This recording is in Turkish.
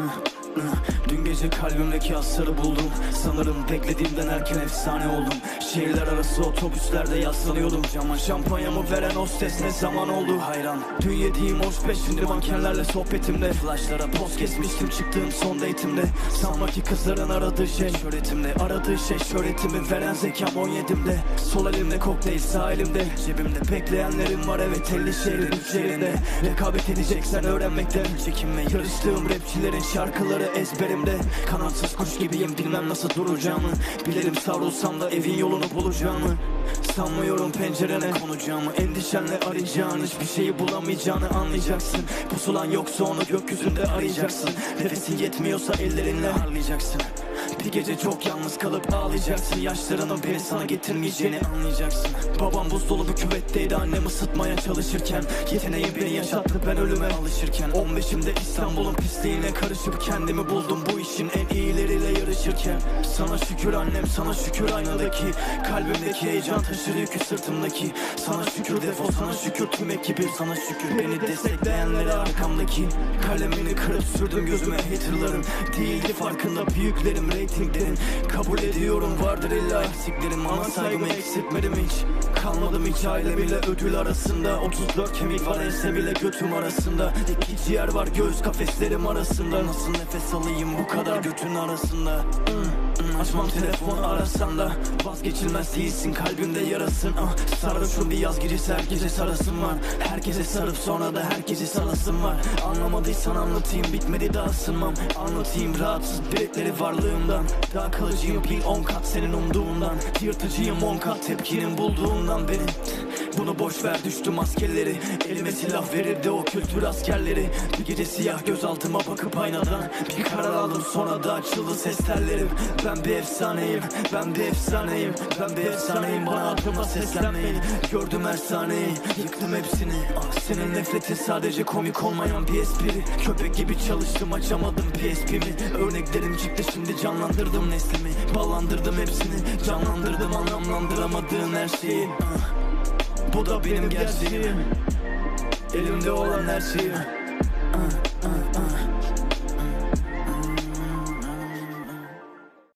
uh, gece kalbimdeki asları buldum. Sanırım beklediğimden erken efsane oldum. Şehirler arası otobüslerde yaslanıyordum. Cama şampanyamı veren hostes ne zaman oldu? Hayran. Dün yediğim hoş beş şimdi mankenlerle sohbetimde. Flashlara poz kesmiştim çıktığım son date'imde. Sanma ki kızların aradığı şey şöhretimde. Aradığı şey şöhretimi veren zekam 17'imde Sol elimde kokteyl sağ elimde. Cebimde bekleyenlerim var evet 50 şehrin üç yerinde Rekabet edeceksen öğrenmekten çekinme. Yarıştığım rapçilerin şarkıları ezberimde Kanatsız kuş gibiyim bilmem nasıl duracağımı. Bilirim savrulsam da evin yolunu bulacağımı. Sanmıyorum pencerene konacağımı. Endişenle arayacağın hiçbir şeyi bulamayacağını anlayacaksın. Pusulan yoksa onu gökyüzünde arayacaksın. Nefesin yetmiyorsa ellerinle harlayacaksın bir gece çok yalnız kalıp ağlayacaksın. Yaşlarının beni sana getirmeyeceğini anlayacaksın. Babam buzdolabı küvetteydi annem ısıtmaya çalışırken. Yeteneği beni yaşattı ben ölüme alışırken. 15'imde İstanbul'un pisliğine karışıp kendimi buldum Bu işin en iyileriyle yarışırken. Sana şükür annem sana şükür aynadaki. Kalbimdeki heyecan taşır yükü sırtımdaki. Sana şükür defol sana şükür tüm ekibim Sana şükür beni destekleyenlere arkamdaki. Kalemini kırıp sürdüm gözüme haterlarım. Değildi farkında büyüklerim reytinglerin Kabul ediyorum vardır illa eksiklerim. Ama saygımı eksiltmedim hiç. Kalmadım hiç aile bile ödül arasında. 34 kemik var else bile götüm arasında. İki ciğer var göğüs kafeslerim arasında. Nasıl nefes alayım bu kadar götün arasında? Hmm, hmm, Açmam telefon arasan da. Vazgeçilmez değilsin kalbimde yarasın. Ah, Sarhoşum bir yaz gecesi herkese sarasım var. Herkese sarıp sonra da herkese salasım var. Anlamadıysan anlatayım bitmedi daha ısınmam Anlatayım rahatsız biletleri varlığımdan Daha kalıcıyım. Bir on kat senin umduğundan. Yırtıcıyım on kat. Tepkinin bulduğundan beni bunu boş ver düştüm askerleri. Elime silah verirdi o kültür askerleri. Bir gece siyah gözaltıma bakıp aynadan Bir karar aldım. Sonra da açıldı ses tellerim. Ben bir efsaneyim, ben bir efsaneyim Ben bir efsaneyim. Bana aklıma seslenmeyin. Gördüm her sahneyi, yıktım hepsini. Ah, Senin nefretin sadece komik olmayan bir espri. Köpek gibi çalıştım açamadım PSP'mi Örneklerim çıktı şimdi canlandırdım neslimi. Ballandırdım hepsini canlandırdım anlamlandıramadığın her şeyi. Ah. Da benim gerçeğim. Elimde olan her şeyim